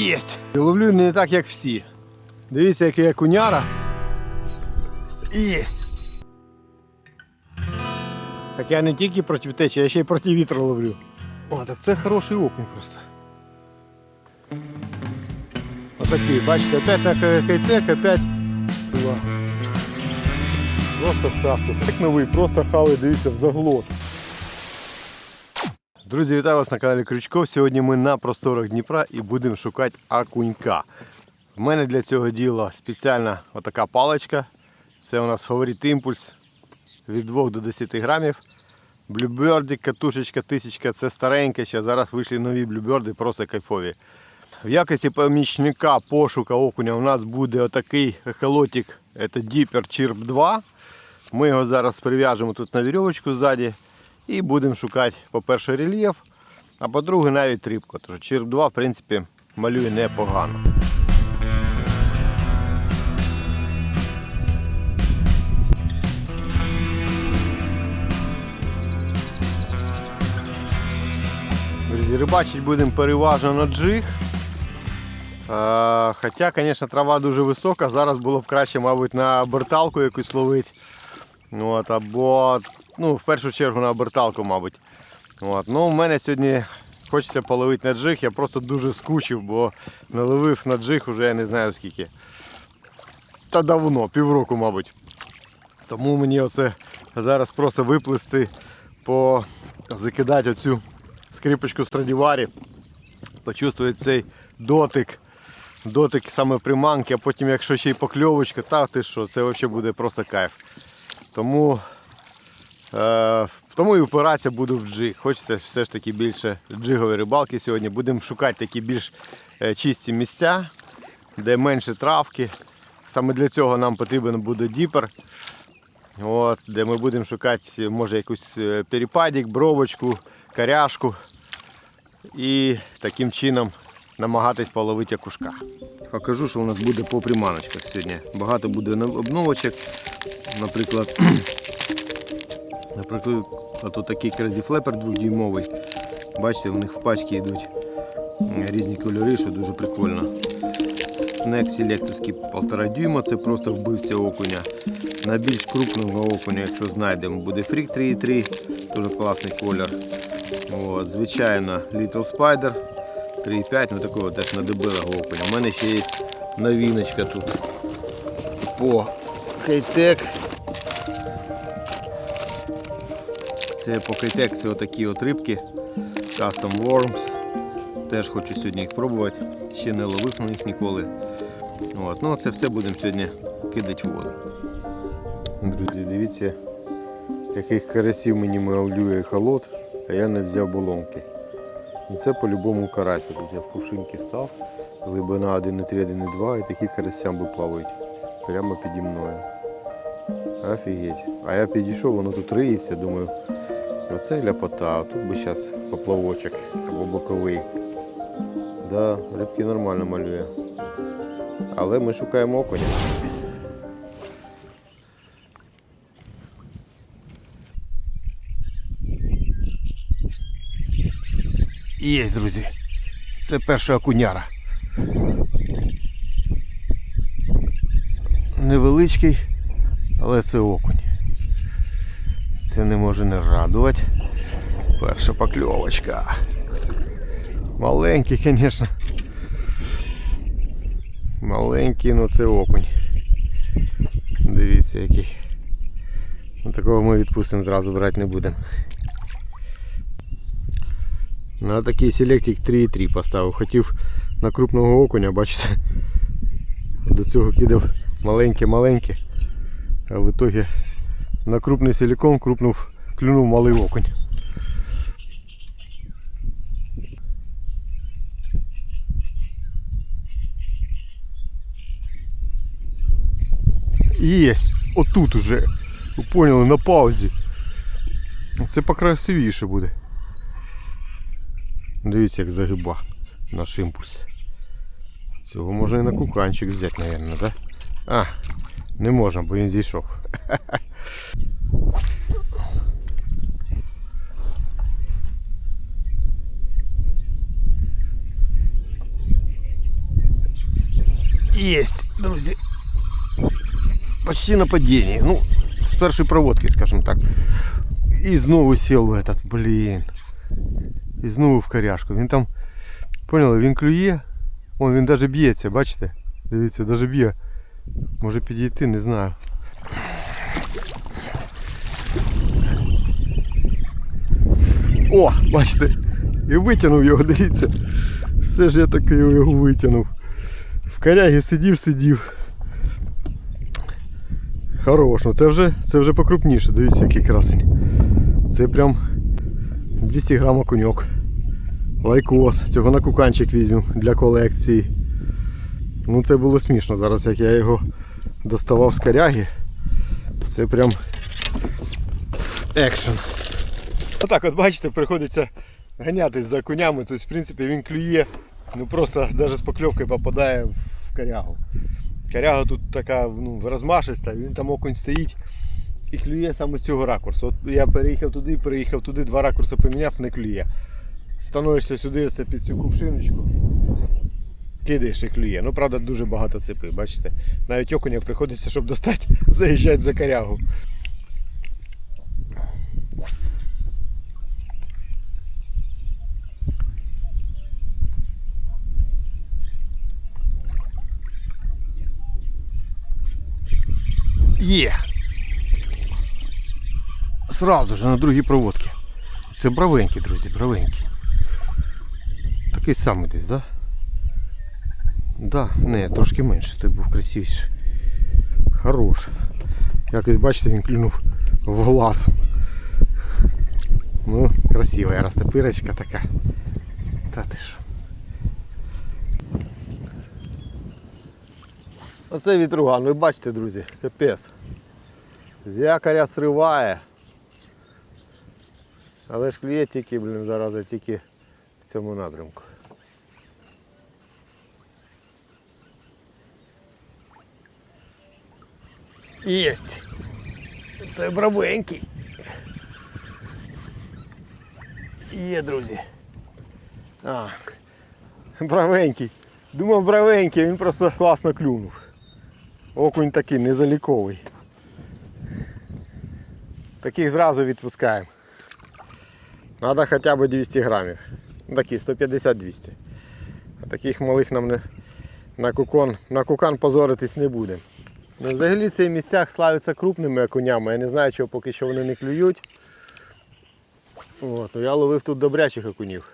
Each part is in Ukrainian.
Єсть! Ловлю не так, як всі. Дивіться, який я куняра. Єсть! Так я не тільки проти течії, я ще й проти вітру ловлю. О, так це хороший окунь просто. Отакий, бачите, опять на кайтек, опять. Просто в шахту. Так новий, просто хавий, дивіться, в заглот. Друзі, вітаю вас на каналі Крючков. Сьогодні ми на просторах Дніпра і будемо шукати акунька. В мене для цього діла спеціальна отака паличка. Це у нас фаворит імпульс від 2 до 10 грамів. Блюбердик, катушечка, тисячка, це старенька, ще зараз вийшли нові блюберди, просто кайфові. В якості помічника пошука окуня у нас буде отакий ехолотик, це Dipper Chirp 2. Ми його зараз прив'яжемо тут на вірьовочку ззаді і будемо шукати, по-перше, рельєф, а по-друге, навіть рибку. Тож Chirp 2, в принципі, малює непогано. Друзі, рибачить будемо переважно на джиг. Хоча, звісно, трава дуже висока, зараз було б краще, мабуть, на оберталку якусь ловити. От, або ну, в першу чергу на оберталку, мабуть. От. Ну, У мене сьогодні хочеться половити на джиг, я просто дуже скучив, бо не ловив на джиг вже я не знаю скільки. Та давно, півроку, мабуть. Тому мені оце зараз просто виплисти, по... закидати оцю скрипочку Страдіварі, почувствувати цей дотик. Дотик саме приманки, а потім якщо ще й покльовочка, та ти що, це взагалі буде просто кайф. Тому тому і впиратися буду в джиг. Хочеться все ж таки більше джигової рибалки сьогодні. Будемо шукати такі більш е, чисті місця, де менше травки. Саме для цього нам потрібен буде діпер. От, де ми будемо шукати, може, якусь е, перепадик, бровочку, коряшку. І таким чином намагатись половити окушка. Покажу, що у нас буде по приманочках сьогодні. Багато буде обновочок. Наприклад, наприклад, ото такий Flapper двохдюймовий. Бачите, в них в пачці йдуть різні кольори, що дуже прикольно. Снек селектовський 1,5 дюйма, це просто вбивця окуня. На більш крупного окуня, якщо знайдемо, буде Freak 3,3, дуже класний колір. От, звичайно, Little Spider 3,5, ну такого теж на окуня. У мене ще є новиночка тут по хейтек. Це по хейтек це отакі от рибки Custom Worms. Теж хочу сьогодні їх пробувати. Ще не ловив на них ніколи. От. Ну, це все будемо сьогодні кидати в воду. Друзі, дивіться, яких карасів мені малює холод, а я не взяв болонки. Ну, Це по-любому карась. Тут я в кувшинки став, глибина 1,3, 1,2 і такі карасямби плавають. Прямо піді мною. Офігеть. А я підійшов, воно тут риється, думаю, оце ляпота, а тут би зараз поплавочок або боковий. Да, рибки нормально малює. Але ми шукаємо окуня. Є, друзі. Це перша окуняра. Невеличкий, але це окунь. Це не може не радувати. Перша покльовочка. Маленький, звісно. Маленький, ну це окунь. Дивіться який. Ну, такого ми відпустимо, зразу брати не будемо. На такий селектик 3,3 поставив. Хотів на крупного окуня, бачите. До цього кидав маленьке-маленьке. А в итоге на крупний силикон крупнув, клюнув малий окунь. Есть! Отут уже. Ви поняли, на паузі. Це покрасивіше буде. Дивіться, як загиба наш імпульс. Цього можна і на куканчик взяти, мабуть, да? А, не можна, бо він зійшов. Єсть, друзі. Почти на падінні. Ну, з першої проводки, скажімо так. І знову сів в этот, блін. І знову в коряшку. Він там, поняли, він клює. Вон він навіть б'ється, бачите? Дивіться, навіть б'є. Може підійти, не знаю. О, бачите, і витягнув його, дивіться. Все ж я таки його витягнув. В корягі сидів, сидів. Хорош, ну це вже, це вже покрупніше, дивіться, який красень. Це прям 200 грам окуньок. Лайкос. Цього на куканчик візьмемо для колекції. Ну це було смішно зараз, як я його доставав з коряги. Це прям екшен. Отак от бачите, приходиться ганятись за конями. Тобто, в принципі, він клює, ну просто навіть з покльовкою попадає в корягу. Коряга тут така ну, розмашиста, він там окунь стоїть і клює саме з цього ракурсу. От я переїхав туди, переїхав туди, два ракурси поміняв, не клює. Становишся сюди оце під цю кувшиночку, кидаєш і клює. Ну, правда, дуже багато ципи, бачите. Навіть окуня приходиться, щоб достати, заїжджати за корягу. Є. Сразу же на другій проводці. Це бравенький, друзі, бравенький. Такий самий десь, да? Да, не, трошки менше, той був красивіший. Хорош. Якось бачите, він клюнув в глаз. Ну, красива розтопирочка така. Та ти що. Оце вітруган, ви бачите, друзі, капець. З якоря сриває. Але ж клює тільки, блін, зараза, тільки в цьому напрямку. Єсть! Це бравенький. Є, друзі. А, бравенький. Думав бравенький, він просто класно клюнув. Окунь такий незаліковий. Таких зразу відпускаємо. Надо хоча б 200 грамів. Ну, Такі 150-200. А таких малих нам не, на, кукон, на кукан позоритись не буде. Ну, взагалі цей місцях славиться крупними окунями. Я не знаю, чого поки що вони не клюють. От, ну, я ловив тут добрячих окунів.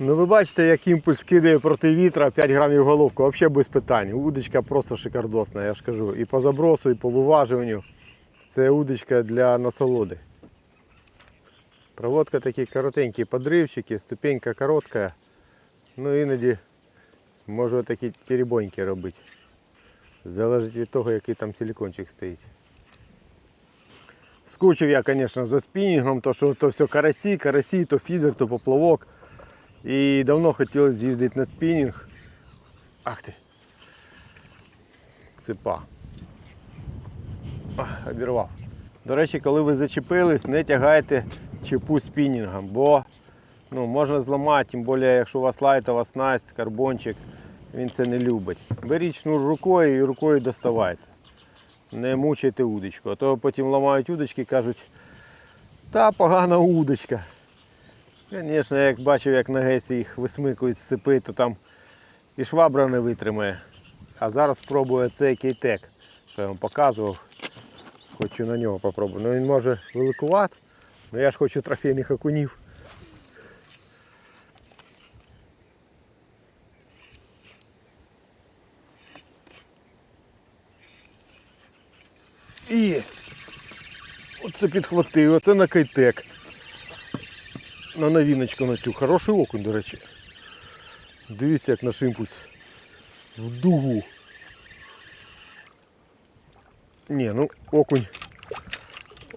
Ну ви бачите, як імпульс кидає проти вітра 5 грамів головку, взагалі без питань. Удочка просто шикардосна, я ж кажу. І по забросу, і по виважуванню. Це удочка для насолоди. Проводка такі коротенькі подривчики, ступенька коротка. Ну іноді можу такі теребоньки робити. Залежить від того, який там силикончик стоїть. Скучив я, звісно, за спінінгом, то що то все карасі, карасі, то фідер, то поплавок. І давно хотілося з'їздити на спінінг. Ах ти. Ципа. Обірвав. До речі, коли ви зачепились, не тягайте чепу спінінгом, бо ну, можна зламати, тим більше, якщо у вас лайтова снасть, карбончик, він це не любить. Беріть шнур рукою і рукою доставайте. Не мучайте удочку, а то потім ламають удочки і кажуть, та погана удочка. Звісно, як бачив, як на гесі їх висмикують з сипи, то там і швабра не витримає. А зараз спробую цей кейтек, що я вам показував. Хочу на нього попробувати. Ну він може великувати, але я ж хочу трофейних окунів. І оце підхватив, оце на кайтек. На новіночку на цю. Хороший окунь, до речі. Дивіться, як наш імпульс в дугу. Ні, ну окунь.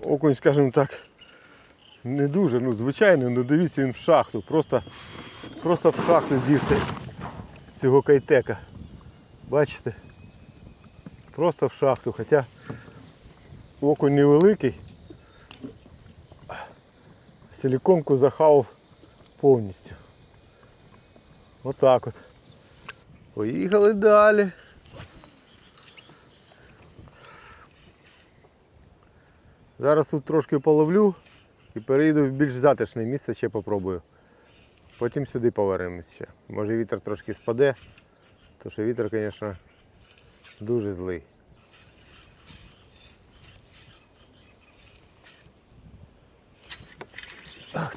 Окунь, скажімо так, не дуже, ну звичайно, ну дивіться він в шахту. Просто, просто в шахту з'їв цього кайтека. Бачите? Просто в шахту. Хоча окунь невеликий силиконку захавав повністю. Отак от, от. Поїхали далі. Зараз тут трошки половлю і перейду в більш затишне місце, ще попробую. Потім сюди повернемось ще. Може вітер трошки спаде, тому що вітер, звісно, дуже злий.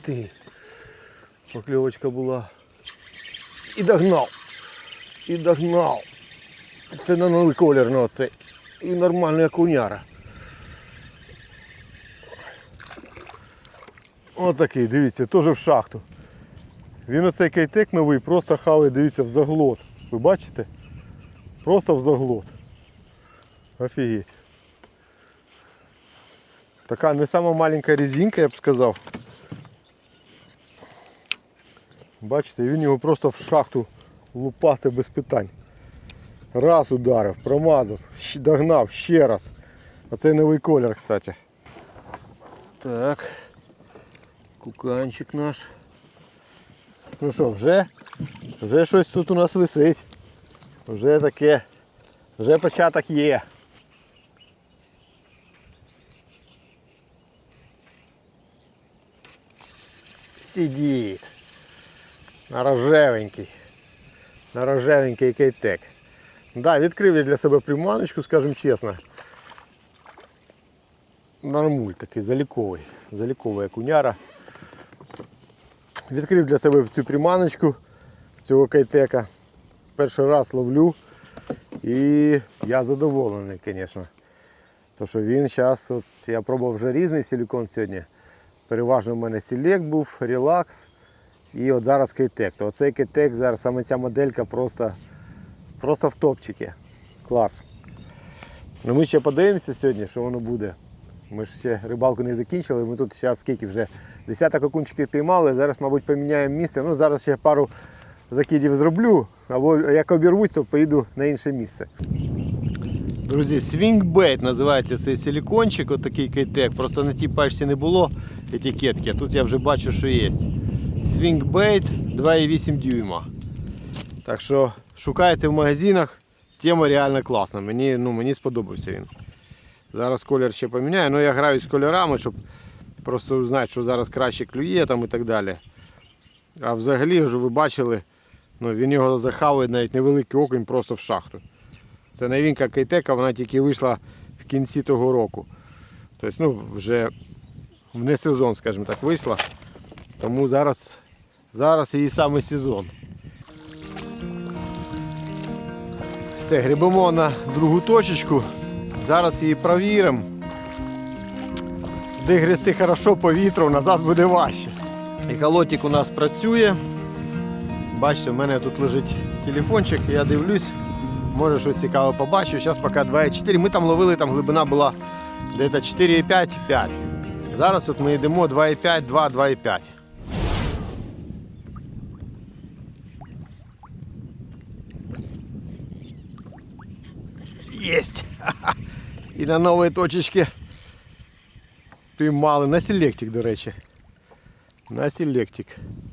Ти! Покльовочка була. І догнав. І догнав. Це на новий колір, ну це. І нормальна окуняра. Отакий, дивіться, теж в шахту. Він оцей кейтек новий просто хаває, дивіться, в заглот. Ви бачите? Просто в заглот. Офігеть. Така не сама маленька резинка, я б сказав. Бачите, він його просто в шахту лупасив без питань. Раз ударив, промазав, догнав ще раз. Оцей новий колір, кстати. Так. Куканчик наш. Ну що, вже? Вже щось тут у нас висить. Вже таке. Вже початок є. Сидіть. На рожевенький. На рожевенький кейтек. Да, відкрив я для себе приманочку, скажімо чесно. Нормуль такий заліковий. Заліковий окуняра. Відкрив для себе цю приманочку цього кайтека. Перший раз ловлю і я задоволений, звісно. То що він зараз, от я пробував вже різний силікон сьогодні. Переважно в мене селект був, релакс. І от зараз кейтек. То оцей кейтек, зараз саме ця моделька просто, просто в топчики. Клас. Ну ми ще подивимося сьогодні, що воно буде. Ми ж ще рибалку не закінчили. Ми тут зараз скільки вже десяток окунчиків піймали. Зараз, мабуть, поміняємо місце. Ну, зараз ще пару закидів зроблю. Або як обірвусь, то поїду на інше місце. Друзі, свінгбейт називається цей силікончик, отакий кейтек. Просто на тій пачці не було етикетки, а тут я вже бачу, що є. Свінгбейт 2,8 дюйма. Так що шукайте в магазинах. Тема реально класна. Мені, ну, мені сподобався він. Зараз колір ще поміняю. Ну я граю з кольорами, щоб просто знати, що зараз краще клює там і так далі. А взагалі вже ви бачили, ну, він його захавує навіть невеликий окунь просто в шахту. Це новинка Кейтека, вона тільки вийшла в кінці того року. Тобто, ну, вже не сезон, скажімо так, вийшла. Тому зараз, зараз її саме сезон. Все, грибемо на другу точечку. Зараз її провіримо. Де грести хорошо по вітру, назад буде важче. Еколотик у нас працює. Бачите, в мене тут лежить телефончик, я дивлюсь, може щось цікаве побачу. Зараз поки 2,4. Ми там ловили, там глибина була десь 4,5, 5. Зараз от ми йдемо 2,5, 2, 2,5. Єсть! І на новій точечці піймали на селектик, до речі. На селектик.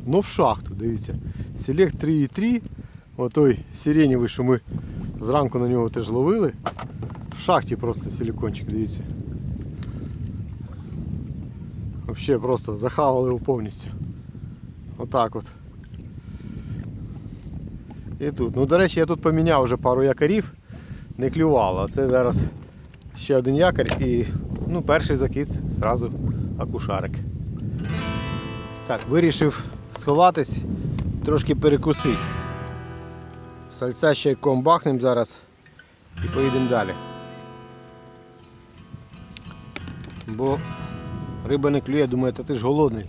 Ну в шахту, дивіться. Селект 3,3. Отой сиренєвий, що ми зранку на нього теж ловили. В шахті просто силикончик, дивіться. Взагалі просто захавали його повністю. Отак от. І тут. Ну, до речі, я тут поміняв вже пару якорів, Не клювало. Це зараз ще один якорь і ну, перший закид зразу акушарик. Так, вирішив сховатись, трошки перекусити. Сальця ще й бахнемо зараз і поїдемо далі. Бо риба не клює, думає, та ти ж голодний.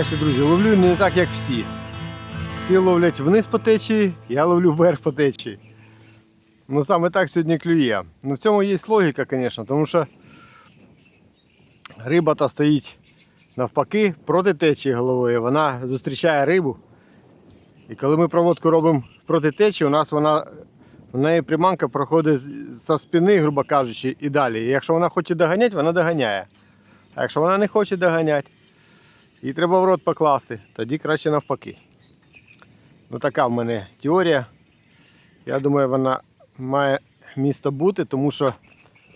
Бачите, друзі, ловлю не так, як всі. Всі ловлять вниз по течії, я ловлю вверх по течії. Ну саме так сьогодні клює. Ну в цьому є логіка, звісно, тому що риба та стоїть навпаки, проти течії головою. Вона зустрічає рибу. І коли ми проводку робимо проти течії, у нас вона в неї приманка проходить з- зі спини, грубо кажучи, і далі. І якщо вона хоче доганяти, вона доганяє. А якщо вона не хоче доганяти, їй треба в рот покласти, тоді краще навпаки. Ну така в мене теорія. Я думаю, вона має місто бути, тому що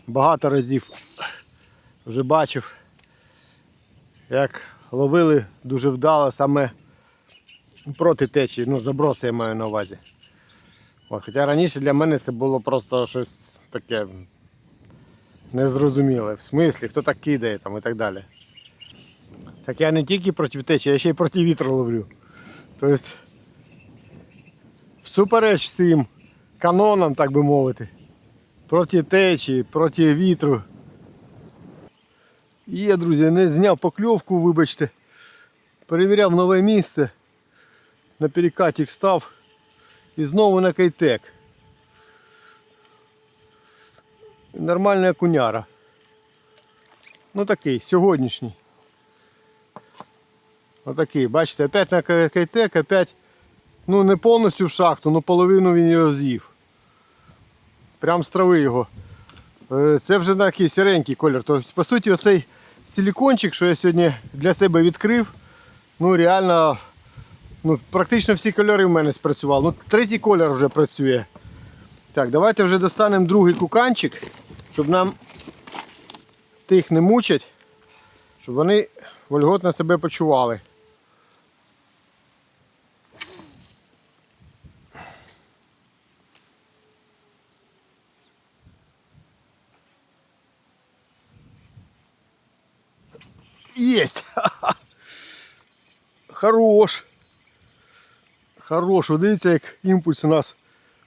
багато разів вже бачив, як ловили дуже вдало саме проти течії, ну заброси я маю на увазі. От, хоча раніше для мене це було просто щось таке незрозуміле. В смислі, хто так кидає там і так далі. Так я не тільки проти течії, я ще й проти вітру ловлю. Тобто, всупереч всім канонам, так би мовити. Проти течії, проти вітру. Є, друзі, не зняв покльовку, вибачте. Перевіряв нове місце. На перекатик став. І знову на кайтек. Нормальна окуняра. Ну такий, сьогоднішній. Отакий, бачите, опять на кайтек, опять, ну не повністю в шахту, ну половину він його з'їв. Прям з трави його. Е, Це вже такий сіренький колір. Тобто, по суті, оцей силікончик, що я сьогодні для себе відкрив, ну реально ну, практично всі кольори в мене спрацювали. Ну, третій колір вже працює. Так, давайте вже достанемо другий куканчик, щоб нам тих не мучать, щоб вони вольготно себе почували. Есть! Хорош! Хорош, От дивіться, як імпульс у нас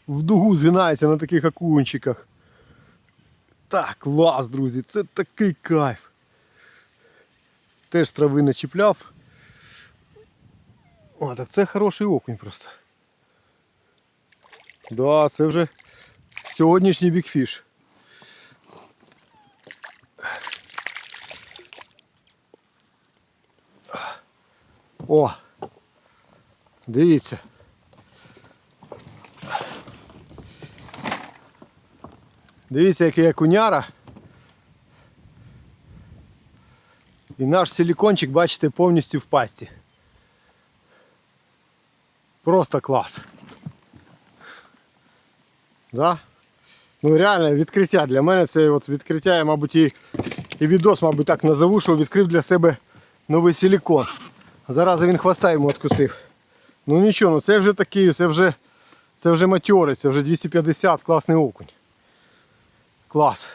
в дугу згинається на таких окунчиках. Так, клас, друзі, це такий кайф. Теж трави не чіпляв. О, так це хороший окунь просто. Да, це вже сьогоднішній бікфіш. О! Дивіться. Дивіться, який окуняра. І наш силікончик, бачите, повністю в пасті. Просто клас. Да? Ну реально відкриття. Для мене це от відкриття, я, мабуть, і, і відос, мабуть, так назову, що відкрив для себе новий силікон. Зараз він хвоста йому відкусив. Ну нічого, ну це вже такий, це вже, це вже матьори, це вже 250, класний окунь. Клас.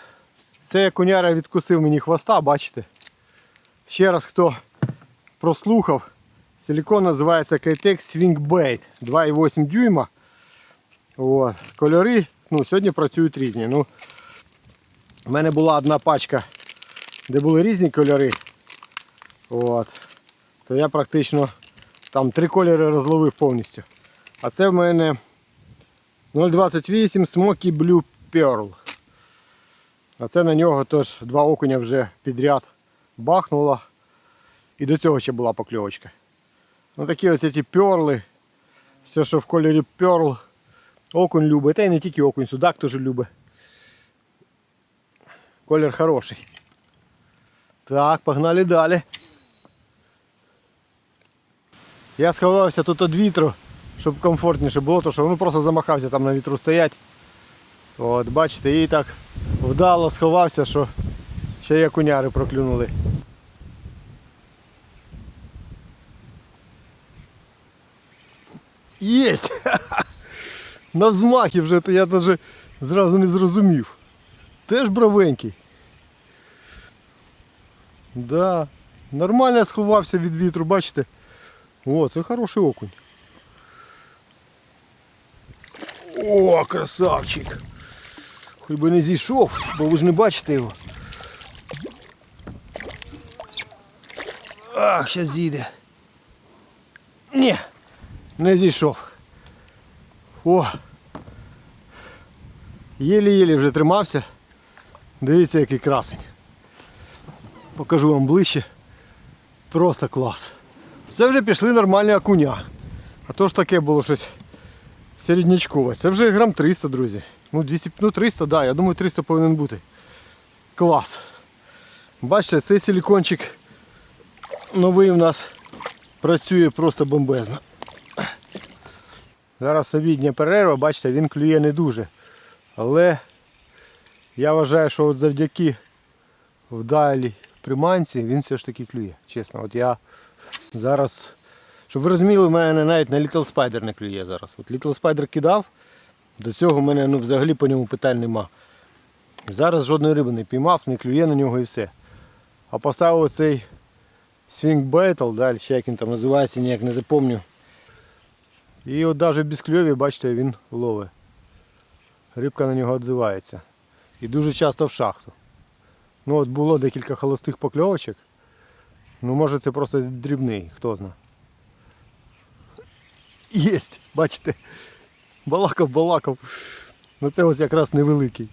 Це коняра відкусив мені хвоста, бачите? Ще раз хто прослухав, силікон називається Kitec Swing Bait 2,8 дюйма. От. Кольори ну, сьогодні працюють різні. Ну, У мене була одна пачка, де були різні кольори. От. То я практично там три кольори розловив повністю. А це в мене 0,28 Smoky Blue Pearl. А це на нього теж два окуня вже підряд бахнуло. І до цього ще була покльовочка. Ну такі ось ці перли. Все, що в кольорі перл. Окунь любить. Та й не тільки окунь, судак теж любить. Колір хороший. Так, погнали далі. Я сховався тут від вітру, щоб комфортніше було, тому що воно просто замахався там на вітру стоять. От, бачите, і так вдало сховався, що ще й окуняри проклюнули. Єсть! На взмахі вже, то я навіть зразу не зрозумів. Теж бровенький. Да. Нормально сховався від вітру, бачите? О, це хороший окунь. О, красавчик! Хоч би не зійшов, бо ви ж не бачите його. Ах, щас зійде. Ні, не зійшов. О! Єлі-єлі вже тримався. Дивіться, який красень. Покажу вам ближче. Просто клас. Це вже пішли нормальні окуня. А то ж таке було щось середнячкове. Це вже грам 300, друзі. Ну, 200, ну 300, так, да, я думаю 300 повинен бути. Клас. Бачите, цей силікончик новий у нас працює просто бомбезно. Зараз обідня перерва, бачите, він клює не дуже. Але я вважаю, що от завдяки вдалі приманці він все ж таки клює. Чесно, от я зараз, щоб ви розуміли, у мене навіть на Little Spider не клює зараз. От Little Spider кидав, до цього в мене ну, взагалі по ньому питань нема. Зараз жодної риби не піймав, не клює на нього і все. А поставив цей Swing Battle, далі ще як він там називається, ніяк не запомню. І от навіть без кльові, бачите, він ловить. Рибка на нього відзивається. І дуже часто в шахту. Ну от було декілька холостих покльовочок. Ну може це просто дрібний, хто знає. Єсть, бачите. Балакав, балакав. Ну це от якраз невеликий.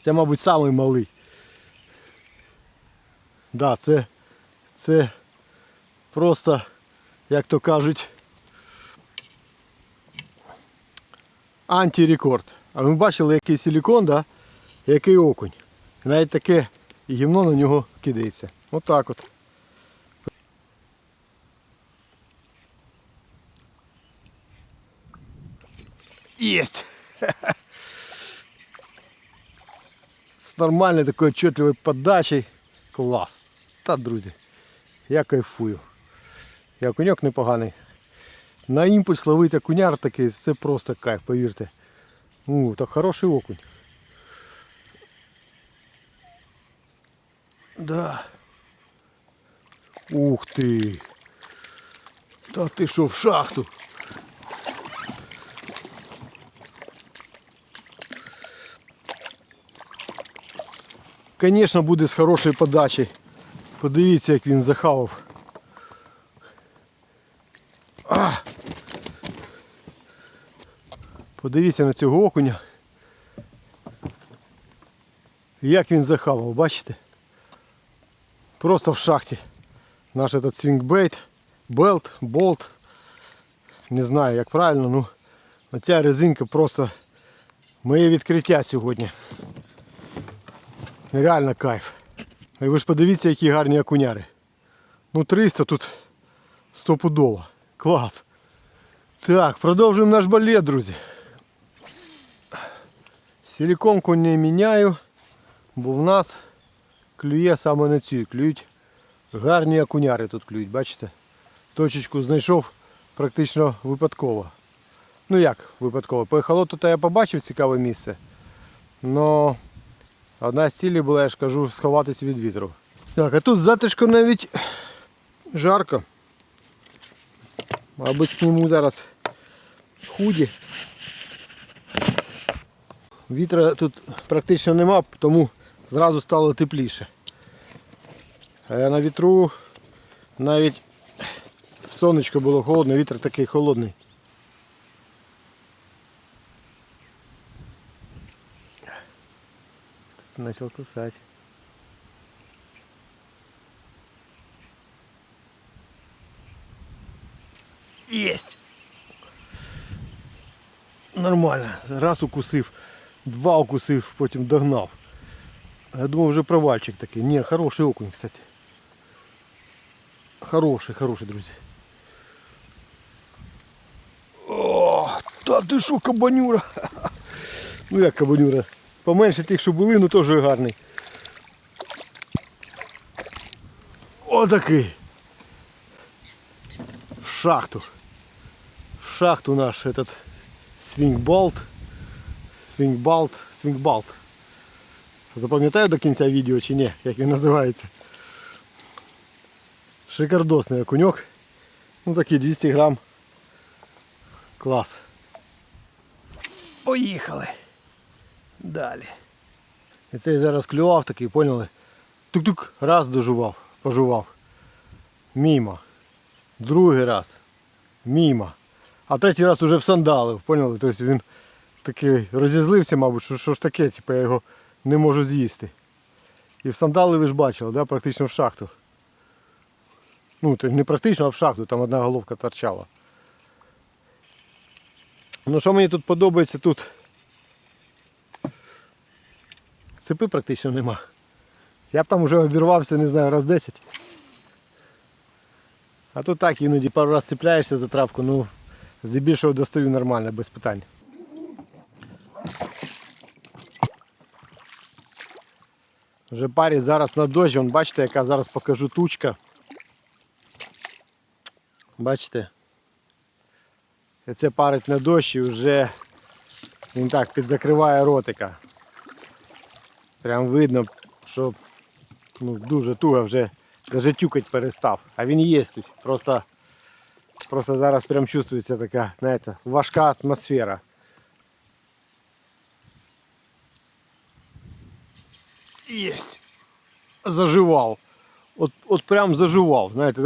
Це, мабуть, самий малий. Да, це, це просто, як то кажуть, антирекорд. А ми бачили, який силікон, да? який окунь. Навіть таке гімно на нього кидається. Отак от. Есть! С нормальной такой отчетливой подачей. Клас. Та, друзі, я кайфую. І окуньок непоганий. На імпульс ловить окуняр такий, це просто кайф, повірте. Ну, так хороший окунь. Да. Ух ти. Та ти що в шахту? Звісно, буде з хорошою подачею. Подивіться, як він захавав. А! Подивіться на цього окуня. Як він захавав, бачите? Просто в шахті. Наш этот свінгбейт, белт, болт. Не знаю як правильно, ну оця резинка просто моє відкриття сьогодні. Реально кайф. І ви ж подивіться, які гарні окуняри. Ну 300 тут стопудово. Клас. Так, продовжуємо наш балет, друзі. Силиконку не міняю, бо в нас клює саме на цю. Клюють гарні окуняри тут клюють, бачите? Точечку знайшов практично випадково. Ну як випадково? По ехолоту я побачив цікаве місце. Но Одна з цілей була, я ж кажу, сховатися від вітру. Так, а тут затишко навіть жарко. Мабуть, сніму зараз худі. Вітра тут практично нема, тому зразу стало тепліше. А я на вітру навіть сонечко було холодне, вітер такий холодний. начал кусать. Есть! Нормально. Раз укусив, два укусив, потім догнав. Я думав вже провальчик такий. Ні, хороший окунь, кстати. Хороший, хороший, друзі. О, та ти що, кабанюра? Ну як кабанюра? Поменше тих, що були, ну теж гарний. Отакий. В шахту. В шахту наш этот свінгболт. Свінгбалт. Свінгбалт. Запам'ятаю до кінця відео чи ні, як він називається. Шикардосний окуньок. Ну такий 200 грам. Клас. Поїхали. Далі. І цей зараз клював такий, поняли? Тук-тук, раз дожував, пожував. Мімо. Другий раз. Мімо. А третій раз уже всандалив, поняли? Тобто він такий розізлився, мабуть, що, що ж таке, типу, я його не можу з'їсти. І в сандали ви ж бачили, да? практично в шахту. Ну, то не практично, а в шахту, там одна головка торчала. Ну що мені тут подобається тут? Цепи практично нема. Я б там вже обірвався, не знаю, раз 10. А тут так іноді пару раз цепляєшся за травку, ну здебільшого достаю нормально, без питань. Вже парі зараз на дощ, вон, бачите, яка зараз покажу тучка. Бачите? Це парить на дощ і вже він так підзакриває ротика. Прям видно, що ну, дуже туго вже навіть тюкать перестав. А він є тут. Просто, просто зараз прям чувствується така, знаєте, важка атмосфера. Єсть. Заживав. От, от прям заживав. Знаєте,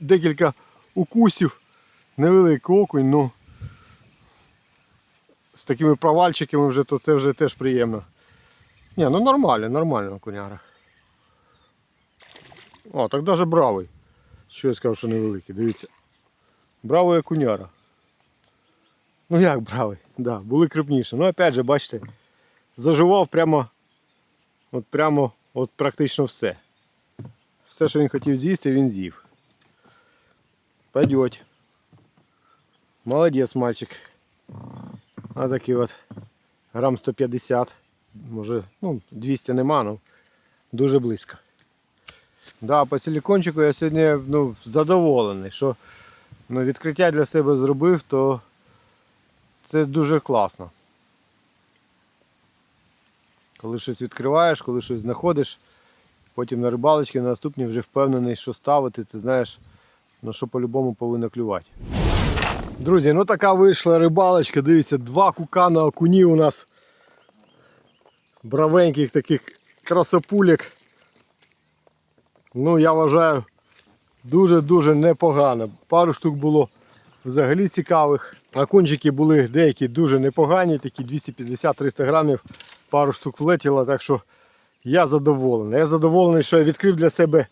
декілька укусів. Невеликий окунь, ну з такими провальчиками вже, то це вже теж приємно. Ні, ну нормально, нормально окуняра. О, так навіть бравий. Що я сказав, що невеликий, дивіться. Бравий окуняра. Ну як бравий? Да, були крупніші. Ну опять же, бачите, заживав прямо, от прямо, от практично все. Все, що він хотів з'їсти, він з'їв. Пойдет. Молодець мальчик. А такий от грам 150. Може, ну, 200 нема, ну дуже близько. Да, по силікончику я сьогодні ну, задоволений, що ну, відкриття для себе зробив, то це дуже класно. Коли щось відкриваєш, коли щось знаходиш, потім на рибалочки на наступні вже впевнений, що ставити, ти знаєш, на що по-любому повинно клювати. Друзі, ну така вийшла рибалочка. Дивіться, два кука на окуні у нас. Бравеньких таких красопулек. Ну, я вважаю, дуже-дуже непогано. Пару штук було взагалі цікавих. Окунчики були деякі дуже непогані, такі 250-300 грамів. Пару штук влетіло, так що я задоволений. Я задоволений, що я відкрив для себе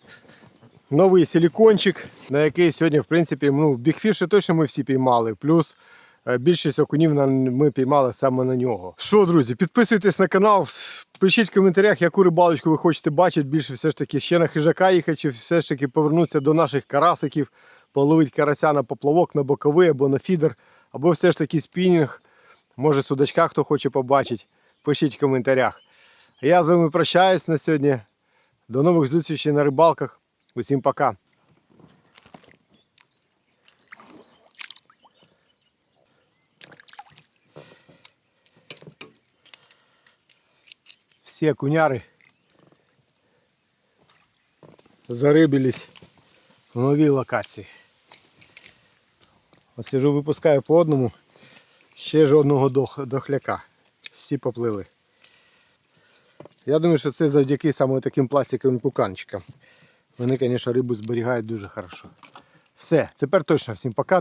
новий силікончик, на який сьогодні, в принципі, ну, бікфіші точно ми всі піймали. Плюс е, більшість окунів ми піймали саме на нього. Що, друзі, підписуйтесь на канал, пишіть в коментарях, яку рибалочку ви хочете бачити. Більше все ж таки ще на хижака їхати, чи все ж таки повернутися до наших карасиків, половити карася на поплавок, на боковий або на фідер, або все ж таки спінінг. Може судачка хто хоче побачити. Пишіть в коментарях. Я з вами прощаюсь на сьогодні. До нових зустрічей на рибалках. Усім пока. Всі окуняри зарибились в новій локації. От сижу, випускаю по одному, ще жодного дох- дохляка. Всі поплили. Я думаю, що це завдяки саме таким пластиковим куканчикам. Вони, звісно, рибу зберігають дуже хорошо. Все, тепер точно всім пока.